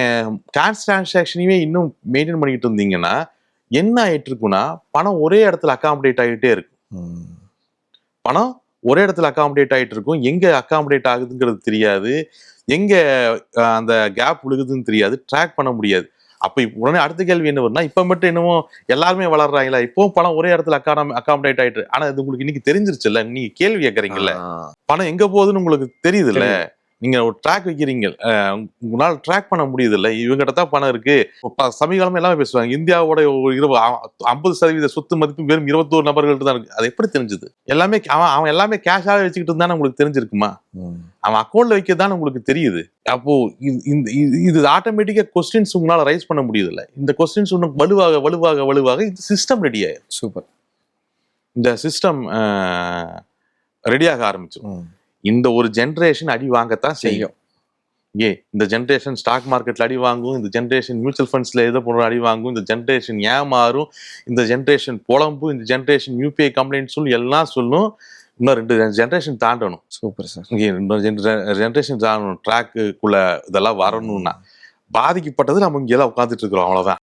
கேஷ் டிரான்சாக்ஷனையுமே இன்னும் மெயின்டைன் பண்ணிக்கிட்டு இருந்தீங்கன்னா என்ன ஆயிட்டு இருக்குன்னா பணம் ஒரே இடத்துல அகாமடேட் ஆகிட்டே இருக்கும். பணம் ஒரே இடத்துல அகாமடேட் ஆகிட்டு இருக்கும். எங்க அகாமடேட் ஆகுதுங்கிறது தெரியாது. எங்க அந்த கேப் விழுகுதுன்னு தெரியாது. ட்ராக் பண்ண முடியாது. அப்ப உடனே அடுத்த கேள்வி என்ன வரும்னா இப்ப மட்டும் என்னமோ எல்லாருமே வளர்றாங்களா? இப்பவும் பணம் ஒரே இடத்துல அக்காம அகாமடேட் ஆயிட்டு ஆனா இது உங்களுக்கு இன்னைக்கு தெரிஞ்சிருச்சுல்ல? நீங்க கேள்வி கேட்கறீங்கல்ல பணம் எங்க போகுதுன்னு உங்களுக்கு தெரியுதுல்ல? நீங்க ஒரு ட்ராக் வைக்கிறீங்க. உங்களால ட்ராக் பண்ண முடியுது இல்ல இவங்ககிட்ட தான் பணம் இருக்கு. இப்ப சமீபகாலமா எல்லாமே பேசுவாங்க. இந்தியாவோட ஒரு இருபது ஐம்பது சதவீத சொத்து மதிப்பு வெறும் இருபத்தோரு நபர்கள்ட்ட தான் இருக்கு. அது எப்படி தெரிஞ்சது? எல்லாமே அவன் அவன் எல்லாமே கேஷாவே வச்சுக்கிட்டு இருந்தானே உங்களுக்கு தெரிஞ்சிருக்குமா? அவன் அக்கௌண்ட்ல வைக்கிறதானே உங்களுக்கு தெரியுது. அப்போ இந்த இது- இது ஆட்டோமேட்டிக்கா கொஸ்டின்ஸ் உங்களால ரைஸ் பண்ண முடியுது இல்ல இந்த கொஸ்டின்ஸ் இன்னும் வலுவாக வலுவாக வலுவாக இது சிஸ்டம் ரெடி ஆயிரும் சூப்பர். இந்த சிஸ்டம் ரெடியாக ஆரம்பிச்சிடும் இந்த ஒரு ஜென்ரேஷன் அடி வாங்கத்தான் செய்யும். ஏ இந்த ஜென்ரேஷன் ஸ்டாக் மார்க்கெட்ல அடி வாங்கும் இந்த ஜென்ரேஷன் மியூச்சுவல் ஃபண்ட்ஸ்ல எதை போடுற அடி வாங்கும் இந்த ஜென்ரேஷன் ஏமாறும் இந்த ஜென்ரேஷன் புலம்பும் இந்த ஜென்ரேஷன் யூபிஐ கம்ப்ளைண்ட் சொல்லி எல்லாம் சொல்லும். இன்னும் ரெண்டு ஜென்ரேஷன் தாண்டணும். சூப்பர் சார் இன்னொரு ஜென்ரேஷன் தாண்டணும். ட்ராக்குக்குள்ள இதெல்லாம் வரணும்னா. பாதிக்கப்பட்டது நம்ம இங்கே எல்லாம் உட்காந்துட்டு இருக்கிறோம் அவ்வளவுதான்.